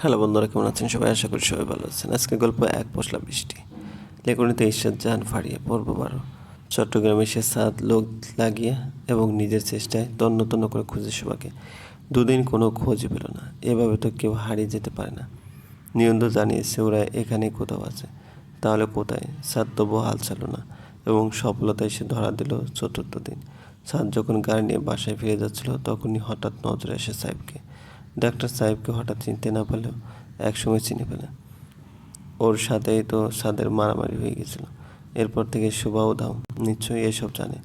Hello বন্ধুরা, কেমন আছেন সবাই? আশা করি সবাই ভালো আছেন। আজকে গল্প এক, পশলা বৃষ্টি। লেখনীতে ঈশ্বর যান ফাড়িয়ে পর্ব বারো। চট্টগ্রামে সে সাত লোক লাগিয়ে এবং নিজের চেষ্টায় তন্ন তন্ন করে খুঁজে শোভাকে। দুদিন কোনো খোঁজ পেল না। এভাবে তো কেউ হারিয়ে যেতে পারে না। নিয়ন্দ জানিয়েছে, ওরা এখানেই কোথাও আছে। তাহলে কোথায়? সাত তবু হাল ছাড়ল না এবং সফলতায় সে ধরা দিল চতুর্থ দিন। সাত যখন গাড়ি নিয়ে বাসায় ফিরে যাচ্ছিল, তখনই হঠাৎ নজরে আসে সাহেবকে। ডাক্তার সাহেবকে হঠাৎ চিনতে না পারলেও একসময় চিনে ফেলে। ওর সাথেই তো সাদের মারামারি হয়ে গেছিল। এরপর থেকে শুভাও দাও নিশ্চয়ই এসব জানে।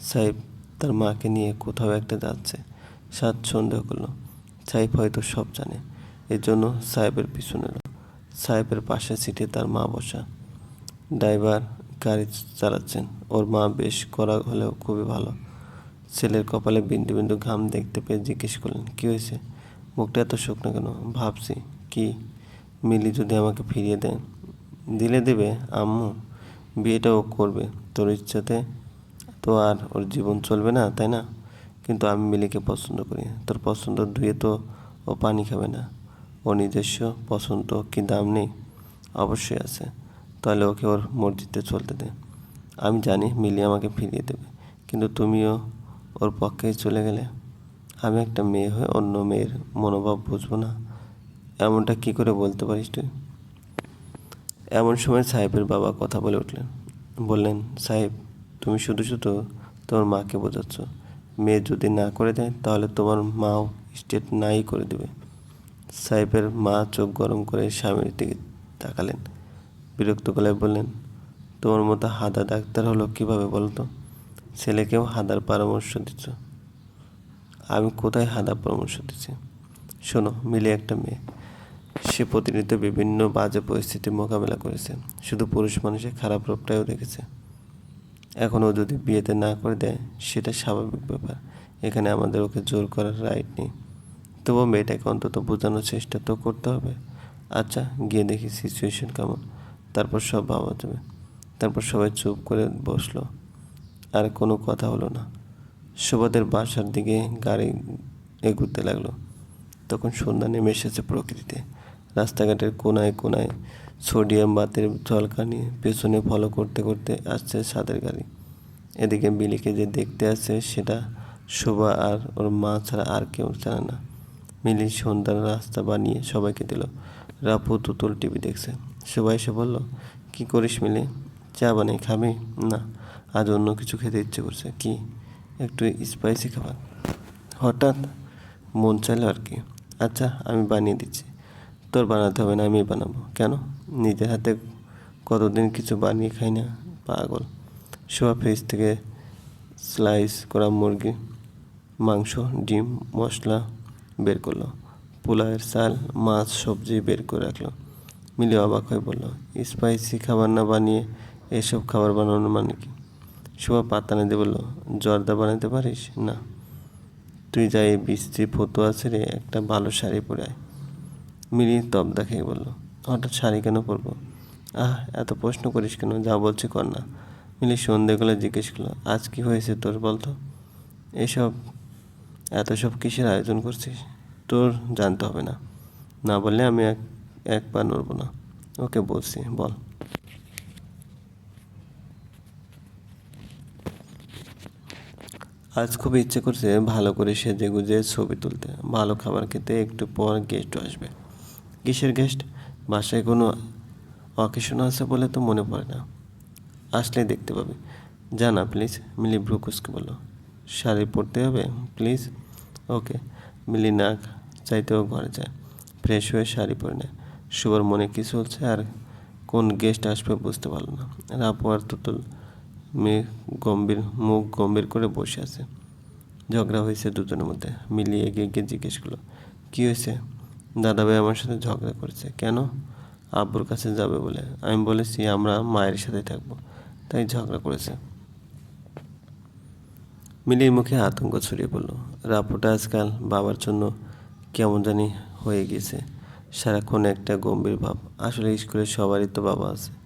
সাহেব তার মাকে নিয়ে কোথাও একটা যাচ্ছে। সাদ সন্দেহ করল, সাহেব হয়তো সব জানে। এর জন্য সাহেবের পিছু এলো। সাহেবের পাশে সিটে তার মা বসা। ড্রাইভার গাড়ি চালাচ্ছেন। ওর মা বেশ করা হলেও খুবই ভালো। ছেলের কপালে বিন্দু বিন্দু ঘাম দেখতে পেয়ে জিজ্ঞেস করলেন, কী হয়েছে? মুখটা এত শুকনো কেন? ভাবছি, কি? মিলি যদি আমাকে ফিরিয়ে দেয়। দিলে দেবে, আম্মু। বিয়েটা ও করবে। তোর ইচ্ছাতে তো আর ওর জীবন চলবে না, তাই না? কিন্তু আমি মিলিকে পছন্দ করি। তোর পছন্দ ধুয়ে তো ও পানি খাবে না। ও নিজস্ব পছন্দ কি দাম নেই? অবশ্যই আছে। তাহলে ওকে ওর মসজিদে চলতে দে। আমি জানি মিলি আমাকে ফিরিয়ে দেবে। কিন্তু তুমিও ওর পক্ষেই চলে গেলে আমি একটা মেয়ে হয়ে অন্য মেয়ের মনোভাব বুঝব না। এমনটা কি করে বলতে পারিস তুই? এমন সময় সাহেবের বাবা কথা বলে উঠলেন। বললেন, সাহেব, তুমি শুধু শুধু তোমার মাকে বোঝাচ্ছ। মেয়ে যদি না করে দেয়, তাহলে তোমার মাও স্টেট নাই করে দেবে। সাহেবের মা চোখ গরম করে স্বামীর দিকে তাকালেন। বিরক্ত গলায় বললেন, তোমার মতো হাদা ডাক্তার হলো কীভাবে বলতো? ছেলেকেও হাদার পরামর্শ দিচ্ছ। আমি কোথায় হাদা পরামর্শ দিচ্ছি? শোনো, মিলে একটা মেয়ে। সে প্রতিনিয়ত বিভিন্ন বাজে পরিস্থিতির মোকাবেলা করেছে। শুধু পুরুষ মানুষের খারাপ রূপটাও দেখেছে। এখন ও যদি বিয়েতে না করে দেয়, সেটা স্বাভাবিক ব্যাপার। এখানে আমাদের ওকে জোর করার রাইট নেই। তবুও মেয়েটাকে অন্তত বোঝানোর চেষ্টা তো করতে হবে। আচ্ছা গিয়ে দেখি সিচুয়েশন কেমন। তারপর সব ভাবা যাবে। তারপর সবাই চুপ করে বসল। আর কোনো কথা হলো না। সুবাদের বাসার দিকে গাড়ি এগুতে লাগল। তখন সন্ধ্যা নেমে এসেছে প্রকৃতিতে। রাস্তাঘাটের কোনায় কোনায় সোডিয়াম বাতের ঝলকানি পেছনে ফলো করতে করতে আসছে সাদের গাড়ি। এদিকে মিলিকে যে দেখতে আসছে সেটা শোভা আর ওর মা ছাড়া আর কেউ জানে না। মিলি সন্ধ্যার রাস্তা বানিয়ে সবাইকে দিল। রাপু তুতুল টিভি দেখছে। সবাই এসে বলল, কি করিস মিলি? চা বানাই, খাবি? না, আজ অন্য কিছু খেতে ইচ্ছে করছে। কি একটু স্পাইসি খাবার। হঠাৎ মন চাইলো আর কি আচ্ছা আমি বানিয়ে দিচ্ছি। তোর বানাতে হবে না আমি বানাবো। কেন? নিজের হাতে কতদিন কিছু বানিয়ে খাই না, পাগল। শোয়া ফ্রিজ থেকে স্লাইস করা মুরগি, মাংস, ডিম, মশলা বের করল। পোলাওয়ের চাল, মাছ, সবজি বের করে রাখল। মিলে অবাক হয়ে বলল স্পাইসি খাবার না বানিয়ে এসব খাবার বানানোর মানে কি? শোভা পাতা নিতে বলল, জর্দা বানাতে পারিস? না। তুই যাই বৃষ্টি ফতো আছে রে একটা ভালো শাড়ি পরে আয়। মিলি তবদা খেয়ে বলল, হঠাৎ শাড়ি কেন পরবো? আহ, এত প্রশ্ন করিস কেন? যা বলছি কর না। মিলি সন্ধেগুলো জিজ্ঞেস করল, আজ কি হয়েছে তোর বলতো? এসব, এত সব কিসের আয়োজন করছিস? তোর জানতে হবে না। না বললে আমি এক এক পা নড়বো না। ওকে বলছি, বল। আজ খুব ইচ্ছে করছে ভালো করে সেজে গুজে ছবি তুলতে। ভালো খাবার খেতে একটু পর গেস্ট আসবে। কিসের গেস্ট বাসায় কোনো অকেশন আছে বলে তো মনে পড়ে না। আসলেই দেখতে পাবে। জানা প্লিজ মিলি ব্রুকুসকে বলো। শাড়ি পরতে হবে? প্লিজ ওকে মিলি না, চাইতেও ঘরে যায়। ফ্রেশ হয়ে শাড়ি পরে নেয়। শুভর মনে কী চলছে আর কোন গেস্ট আসবে বুঝতে পারল না। রাপু আর তুতুল মেয়ে গম্ভীর, মুখ গম্ভীর করে বসে আছে। ঝগড়া হয়েছে দুজনের মধ্যে। মিলিয়ে এগিয়ে গিয়ে জিজ্ঞেস করল, কী হয়েছে? দাদাভাই আমার সাথে ঝগড়া করেছে। কেন? আব্বুর কাছে যাবে বলে। আমি বলেছি, আমরা মায়ের সাথে থাকব। তাই ঝগড়া করেছে। মিলির মুখে আতঙ্ক ছড়িয়ে পড়ল। রাপুটা আজকাল বাবার জন্য কেমন জানি হয়ে গেছে সারাক্ষণ একটা গম্ভীর ভাব। আসলে স্কুলে সবারই তো বাবা আছে।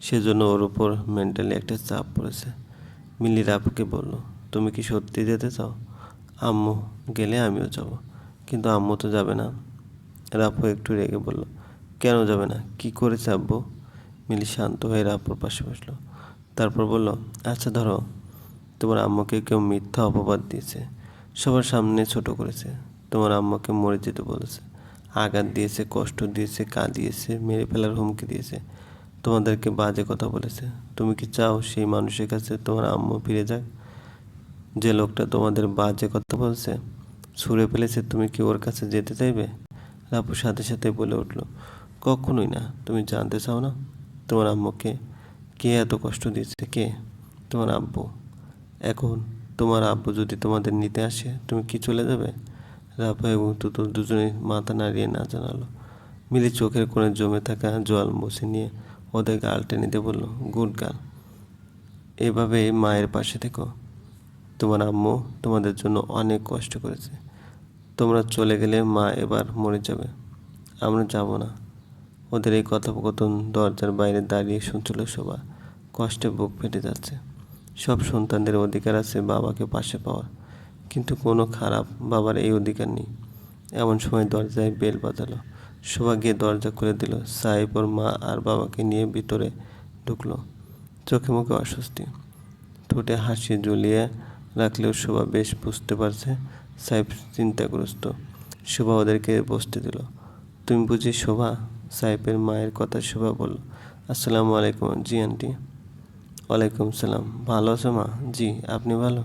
সেজন্য ওর উপর মেন্টালি একটা চাপ পড়েছে। মিলি রাপুকে বলল, তুমি কি সত্যি যেতে চাও? আম্মু গেলে আমিও যাব। কিন্তু আম্মু তো যাবে না। রাপু একটু রেগে বলল, কেন যাবে না? কি করেছে আব্বু? মিলি শান্ত হয়ে রাপুর পাশে বসল। তারপর বলল আচ্ছা ধরো, তোমার আম্মুকে কেউ মিথ্যা অপবাদ দিয়েছে। সবার সামনে ছোট করেছে। তোমার আম্মুকে মরে যেতে বলেছে। আঘাত দিয়েছে, কষ্ট দিয়েছে, কাঁদিয়েছে, মেরে ফেলার হুমকি দিয়েছে। তোমাদেরকে বাজে কথা বলেছে। তুমি কি চাও সেই মানুষের কাছে তোমার আম্মু ফিরে যাক? যে লোকটা তোমাদের বাজে কথা বলছে, ছুঁড়ে ফেলেছে, তুমি কি ওর কাছে যেতে চাইবে? রাপু সাথে সাথে বলে উঠল, কখনোই না, তুমি জানতে চাও না, তোমার আম্মুকে কে এত কষ্ট দিয়েছে? কে? তোমার আব্বু। এখন তোমার আব্বু যদি তোমাদের নিতে আসে, তুমি কি চলে যাবে? রাপা এবং তুতুল দুজনে মাথা নাড়িয়ে না জানালো। মিলি চোখের কোণে জমে থাকা জল মুছে নিয়ে ওদের গাল টেনে দিয়ে বলল, গুড গার্ল এভাবে মায়ের পাশে থেকো। তোমার আম্মু তোমাদের জন্য অনেক কষ্ট করেছে। তোমরা চলে গেলে মা এবার মরে যাবে। আমরা যাব না। ওদের এই কথোপকথন দরজার বাইরে দাঁড়িয়ে শুনছিল শোভা। কষ্টে বুক ফেটে যাচ্ছে। সব সন্তানদের অধিকার আছে বাবাকে পাশে পাওয়ার। কিন্তু কোনো খারাপ বাবার এই অধিকার নেই। এমন সময় দরজায় বেল বাজালো। শোভা গিয়ে দরজা খুলে দিল। সাহেব ওর মা আর বাবাকে নিয়ে ভিতরে ঢুকলো। চোখে মুখে অস্বস্তি। ঠোঁটে হাসি ঝুলিয়ে রাখলেও শোভা বেশ বুঝতে পারছে সাহেব চিন্তাগ্রস্ত। শোভা ওদেরকে বসতে দিল। তুমি বুঝি শোভা? সাহেবের মায়ের কথা শোভা বলল। আসসালামু আলাইকুম জি, আন্টি। ওয়ালাইকুম সালাম। ভালো আছো মা? জি, আপনি ভালো?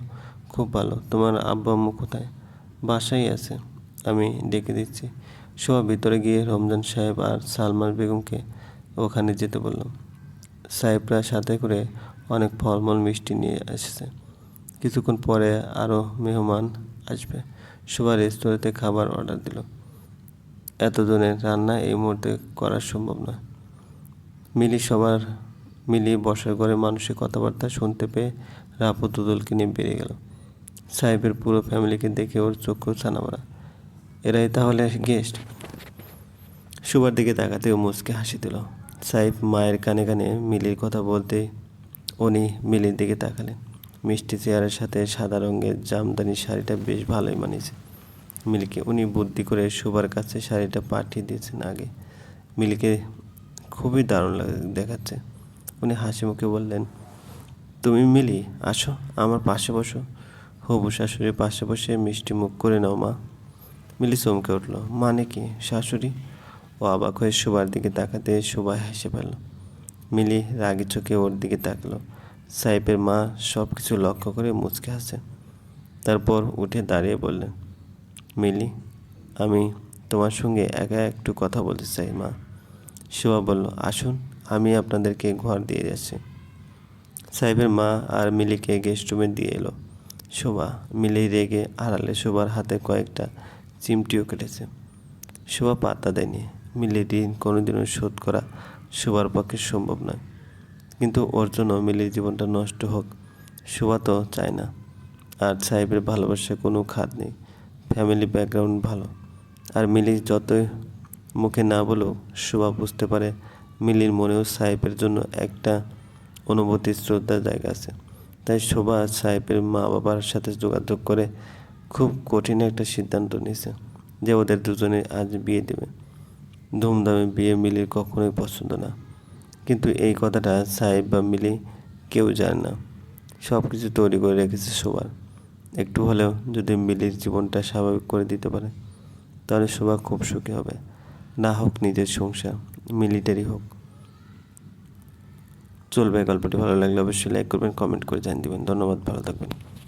খুব ভালো। তোমার আব্বা আম্মু কোথায়? বাসায় আছে। আমি ডেকে দিচ্ছি। শোভা ভিতরে গিয়ে রমজান সাহেব আর সালমান বেগমকে ওখানে যেতে বললাম। সাহেবরা সাথে করে অনেক ফলমূল, মিষ্টি নিয়ে এসেছে। কিছুক্ষণ পরে আরও মেহমান আসবে। শোভা রেস্তোরাঁতে খাবার অর্ডার দিল। এতজনের রান্না এই মুহূর্তে করা সম্ভব নয়। মিলি সবার মিলি বসার ঘরে মানুষের কথাবার্তা শুনতে পেয়ে রাপু তুদুলকে নিয়ে বেরিয়ে গেল। সাহেবের পুরো ফ্যামিলিকে দেখে ওর চক্ষু ছানা মারা এরাই তাহলে গেস্ট সুবার দিকে তাকাতেও মুচকে হাসি দিল। সাইফ মায়ের কানে কানে মিলির কথা বলতেই উনি মিলির দিকে তাকালেন। মিষ্টি চেয়ারের সাথে সাদা রঙের জামদানি শাড়িটা বেশ ভালোই মানিয়েছে। মিলিকে উনি বুদ্ধি করে সুবার কাছে শাড়িটা পাঠিয়ে দিয়েছেন আগে। মিলিকে খুবই দারুণ লাগে দেখাচ্ছে। উনি হাসি মুখে বললেন, তুমি মিলি, আসো, আমার পাশে বসো। হবু শাশুড়ির পাশে বসে মিষ্টি মুখ করে নাও মা। মিলি চমকে উঠল। মানে কি? শাশুড়ি? ও অবাক হয়ে শোবার দিকে তাকাতে শোভা হেসে ফেলল। মিলি রাগি চোখে ওর দিকে তাকলো। সাহেবের মা সব কিছু লক্ষ্য করে মুচকে হাসে তারপর উঠে দাঁড়িয়ে বললেন, মিলি, আমি তোমার সঙ্গে একা একটু কথা বলতে চাই, মা। শোভা বলল, আসুন, আমি আপনাদেরকে ঘর দিয়ে যাচ্ছি। সাহেবের মা আর মিলিকে গেস্ট রুমে দিয়ে এলো। শোভা, মিলি রেগে আড়ালে শোভার হাতে কয়েকটা চিমটিও কেটেছে। শোভা পাত্তা দেয়নি মিলির ঋণ কোনোদিনও শোধ করা শোভার পক্ষে সম্ভব নয়। কিন্তু ওর জন্য মিলির জীবনটা নষ্ট হোক, শোভা তো চায় না। আর সাহেবের ভালোবাসায় কোনো খাদ নেই। ফ্যামিলি ব্যাকগ্রাউন্ড ভালো। আর মিলি যতই মুখে না বলেও শোভা বুঝতে পারে মিলির মনেও সাহেবের জন্য একটা অনুভূতি শ্রদ্ধার জায়গা আছে। তাই শোভা সাহেবের মা বাবার সাথে যোগাযোগ করে খুব কঠিন একটা সিদ্ধান্ত নিয়েছে যে ওদের দুজনে আজ বিয়ে দেবে। ধুমধামে বিয়ে মিলির কখনোই পছন্দ না। কিন্তু এই কথাটা সাহেব বা মিলি কেউ জানে না। সব কিছু তৈরি করে রেখেছে সবার একটু হলেও যদি মিলির জীবনটা স্বাভাবিক করে দিতে পারে, তাহলে শোভা খুব সুখী হবে। না হোক নিজের সংসার, মিলিটারি হোক। চলবে গল্পটি। ভালো লাগলে অবশ্যই লাইক করবেন কমেন্ট করে জানিয়ে দেবেন। ধন্যবাদ, ভালো থাকবেন।